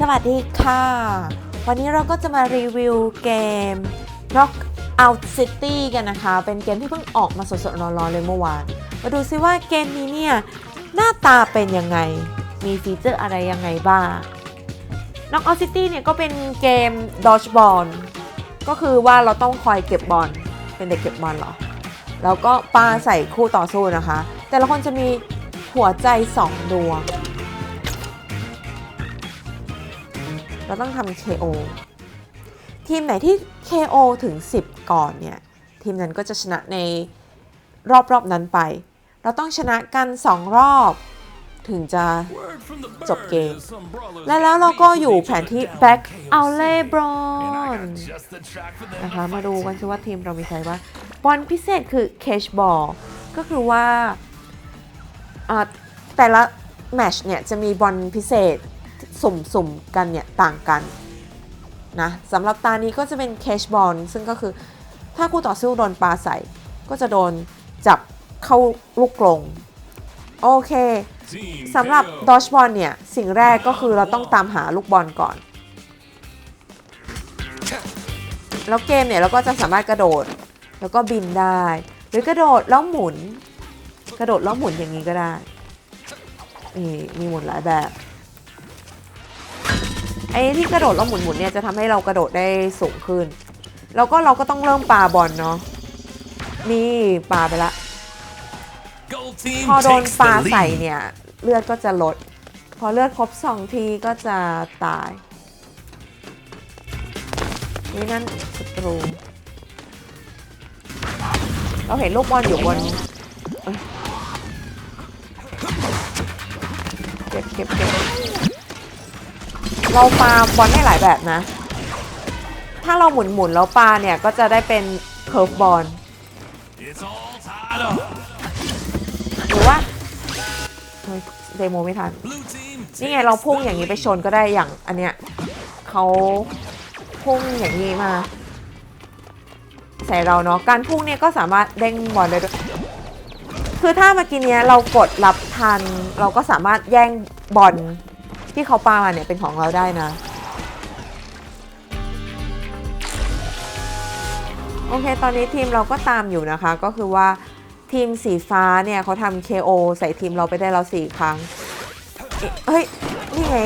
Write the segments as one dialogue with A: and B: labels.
A: สวัสดีค่ะ วันนี้เราก็จะมารีวิวเกม Knock Out City กันนะคะ เป็นเกมที่เพิ่งออกมาสดๆร้อนๆเลยเมื่อวาน มาดูซิว่าเกมนี้เนี่ย หน้าตาเป็นยังไง มีฟีเจอร์อะไรยังไงบ้าง Knock Out City เนี่ยก็เป็นเกม Dodgeball ก็คือว่าเราต้องคอยเก็บบอล เป็นเด็กเก็บบอลเหรอ แล้วก็ปาใส่คู่ต่อสู้นะคะ แต่ละคนจะมีหัวใจสองดวง เราต้องทำ KO ทีมไหนที่ KO ถึง 10 ก่อนเนี่ย ทีมนั้นก็จะชนะในรอบๆนั้นไป เราต้องชนะกัน 2 รอบถึงจะ
B: จบเกม
A: และ
B: แล้ว
A: เราก็อ
B: ยู่
A: แผนที่
B: ที่
A: Back
B: Back
A: Outlet
B: Outlet
A: Bron
B: Bron
A: น
B: นะคะ
A: มาดูกั
B: นน
A: ซิว่าทีมเรามีใครว่างบอลพิเศษคือ Cage Ball ก็คือว่าแต่ละแมชเนี่ยจะมีบอลพิเศษ สุ่มๆกันเนี่ยต่างกันนะสำหรับตานี้ก็จะเป็น Cage Ball ซึ่งก็คือถ้าคู่ต่อสู้โดนปลาใส่ ก็จะโดนจับเข้าลูกกรงโอเคสำหรับดอชบอลเนี่ย สิ่งแรกก็คือเราต้องตามหาลูกบอลก่อน แล้วเกมเนี่ย เราก็จะสามารถกระโดดแล้วก็บินได้ หรือกระโดดแล้วหมุน กระโดดแล้วหมุนอย่างนี้ก็ได้นี่มีหมุนหลายแบบ อ้ที่กระโดดแล้วหมุนหมุนเนี่ยจะทำให้เรากระโดดได้สูงขึ้น แล้วก็เราก็ต้องเริ่มปาบอลเนาะนี่ปาไปละพ
B: พ
A: อ
B: อ
A: โด
B: โด
A: น
B: น
A: ป
B: ป
A: ลา
B: ลา
A: ใส่
B: ใส่
A: เนี่ยเลือดก็จะลด พอเลือดครบสองทีก็จะตาย นี่นั่นศัตรู เราเห็นลูกบอลอยู่บนเอ้ยเก็บเก็บเก็บ เราปาบอลได้หลายแบบนะ ถ้าเราหมุนหมุนแล้วปาเนี่ย ก็จะได้เป็นเคิร์ฟบอลหรือว่าเฮ้ยเดโมไม่ทัน นี่ไงเราพุ่งอย่างนี้ไปชนก็ได้อย่างอันเนี้ยเขาพุ่งอย่างนี้มา ใส่เราเนาะการพุ่งเนี่ยก็สามารถเด้งบอลได้ด้วยคือถ้าเมื่อกี้เนี้ยเรากดรับทัน เราก็สามารถแย่งบอล ที่เขาปามาเนี่ยเป็นของเราได้นะ โอเค ตอนนี้ทีมเราก็ตามอยู่นะคะ ก็คือว่าทีมสีฟ้าเนี่ยเขาทำ KO ใส่ทีมเราไปได้แล้วสี่ครั้ง เฮ้ย นี่ไง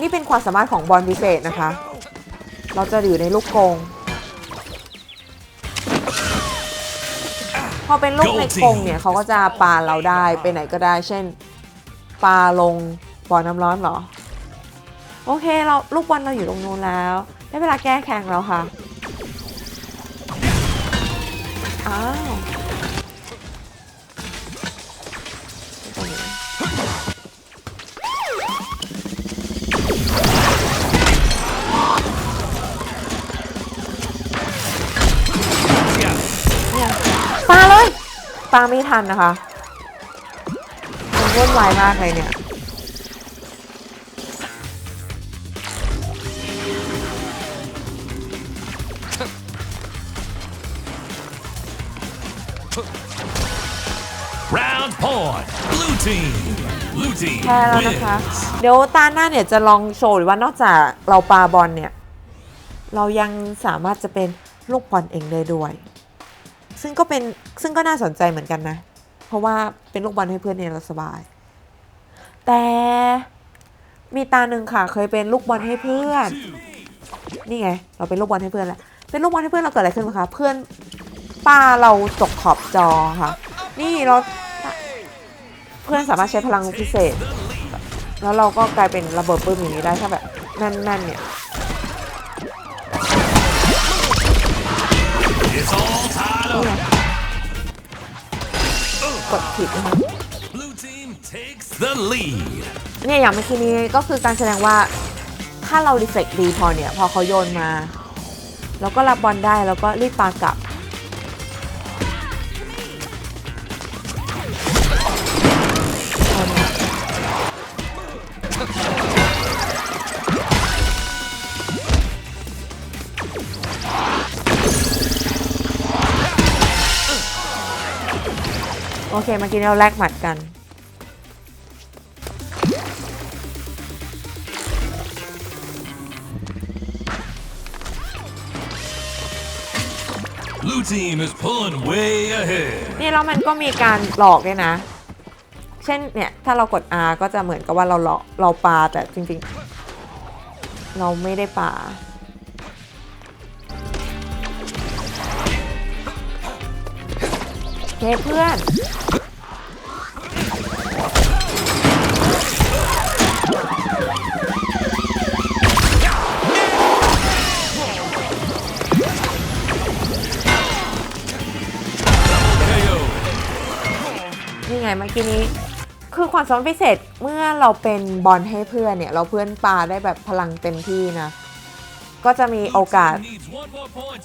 A: นี่เป็นความสามารถของบอลพิเศษนะคะ เราจะอยู่ในลูกกง พอเป็นลูกในกงเนี่ยเขาก็จะปาเราได้ไปไหนก็ได้ เช่น ปาลงบ่อน้ำร้อนเหรอ โอเคเราลูกบอลเราอยู่ตรงนู้นแล้ว ได้เวลาแก้แข่งแล้วค่ะอ้าวตรงนี้เนี่ยปาเลยปาไม่ทันนะคะมันวุ่นวายมากเลยเนี่ย แพ้แล้วนะคะ
B: wins
A: เดี๋ยวตาหน้าเนี่ยจะลองโชว์หรือว่านอกจากเราปาบอลเนี่ย เรายังสามารถจะเป็นลูกบอลเองได้ด้วย ซึ่งก็เป็นซึ่งก็น่าสนใจเหมือนกันนะ เพราะว่าเป็นลูกบอลให้เพื่อนเนี่ยเราสบาย แต่มีตาหนึ่งค่ะ เคยเป็นลูกบอลให้เพื่อน นี่ไง เราเป็นลูกบอลให้เพื่อนแล้วเป็นลูกบอลให้เพื่อนเราเกิดอะไรขึ้นคะเพื่อนป้าเราตกขอบจอค่ะ นี่เรา เพื่อนสามารถใช้พลังพิเศษ แล้วเราก็กลายเป็นระเบิดปืนอย่างนี้ได้ถ้าแบบแน่นๆเนี่ย
B: It's all tied
A: นี่
B: up
A: ไงกดผิดนะคะ
B: Blue team takes the lead
A: เนี่ยอย่างเมื่อกี้นี้ก็คือการแสดงว่าถ้าเรารีเฟกดีพอเนี่ย พอเขาโยนมาเราก็รับบอลได้แล้วก็รีบปากลับ โอเคเมื่อกี้เราแลกหมัดกันนี่แล้วมันก็มีการหลอกด้วยนะ เช่นเนี่ยถ้าเรากด R ก็จะเหมือนกับว่าเราเราปลาแต่จริงๆ เราไม่ได้ปลา เคเพื่อนนี่ไงเมื่อกี้นี้ คือความสามารถพิเศษเมื่อเราเป็นบอลให้เพื่อนเนี่ย เราเพื่อนปาได้แบบพลังเต็มที่นะ ก็จะมีโอกาส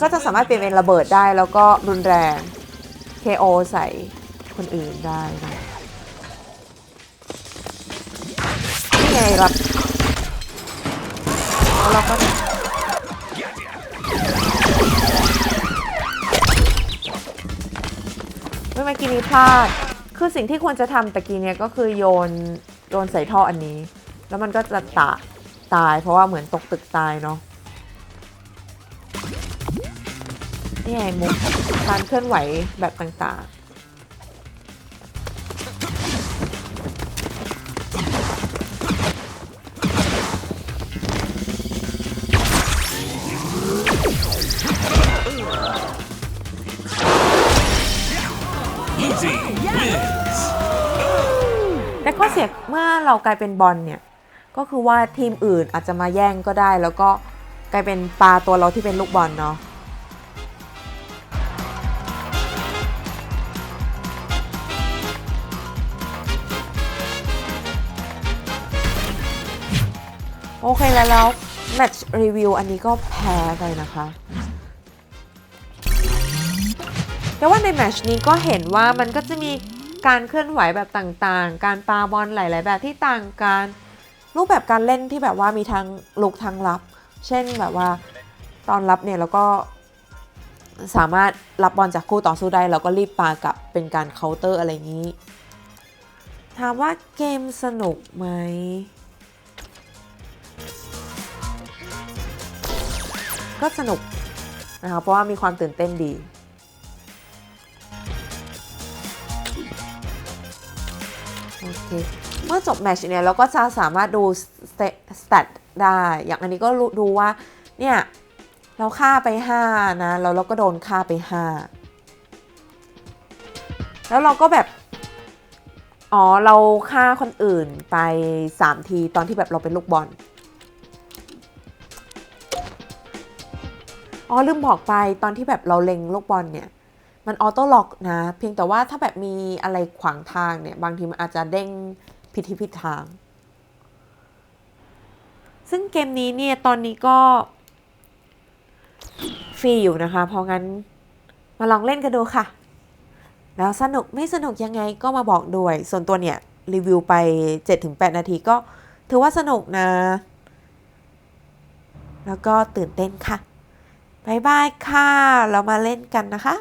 A: ก็จะสามารถเปลี่ยนเป็นระเบิดได้แล้วก็รุนแรง KO ใส่คนอื่นได้นะนี่ไงรับแล้วเราก็เมื่อกี้นี้พลาด คือสิ่งที่ควรจะทำตะกี้เนี่ยก็คือโยนโยนใส่ท่ออันนี้ แล้วมันก็จะตะตายเพราะว่าเหมือนตกตึกตายเนาะ นี่ไงมุกการเคลื่อนไหวแบบต่างๆ
B: Blue team wins.
A: แต่ข้อเสียเมื่อเรากลายเป็นบอลเนี่ย ก็คือว่าทีมอื่นอาจจะมาแย่งก็ได้แล้วก็กลายเป็นปลาตัวเราที่เป็นลูกบอลเนาะ โอเคแล้วแล้วแมตช์รีวิวอันนี้ก็แพ้ไปนะคะ แต่ว่าในแมตช์นี้ก็เห็นว่ามันก็จะมีการเคลื่อนไหวแบบต่างๆ การปาบอลหลาย ๆ แบบที่ต่างกัน รูปแบบการเล่นที่แบบว่ามีทั้งลุกทั้งรับ เช่นแบบว่าตอนรับเนี่ยเราก็สามารถรับบอลจากคู่ต่อสู้ได้แล้วก็รีบปากลับเป็นการเคาน์เตอร์อะไรอย่างนี้ ถามว่าเกมสนุกไหม ก็สนุกนะคะเพราะว่ามีความตื่นเต้นดี โอเค เมื่อจบแมชเนี่ยเราก็จะสามารถดูสเตตได้ อย่างอันนี้ก็ดูว่า เนี่ย เราฆ่าไป 5 นะ แล้วเราก็โดนฆ่าไป 5 แล้วเราก็แบบ อ๋อ เราฆ่าคนอื่นไป 3 ทีตอนที่แบบเราเป็นลูกบอล อ๋อลืมบอกไปตอนที่แบบเราเล็งลูกบอลเนี่ย มันออโต้ล็อกนะ เพียงแต่ว่าถ้าแบบมีอะไรขวางทางเนี่ย บางทีมันอาจจะเด้งผิดทิศผิดทาง ซึ่งเกมนี้เนี่ย ตอนนี้ก็ ฟรีอยู่นะคะ เพราะงั้นมาลองเล่นกันดูค่ะ แล้วสนุกไม่สนุกยังไงก็มาบอกด้วย ส่วนตัวเนี่ย รีวิวไป 7-8 นาทีก็ถือว่าสนุกนะ แล้วก็ตื่นเต้นค่ะ บายบายค่ะ เรามาเล่นกันนะคะ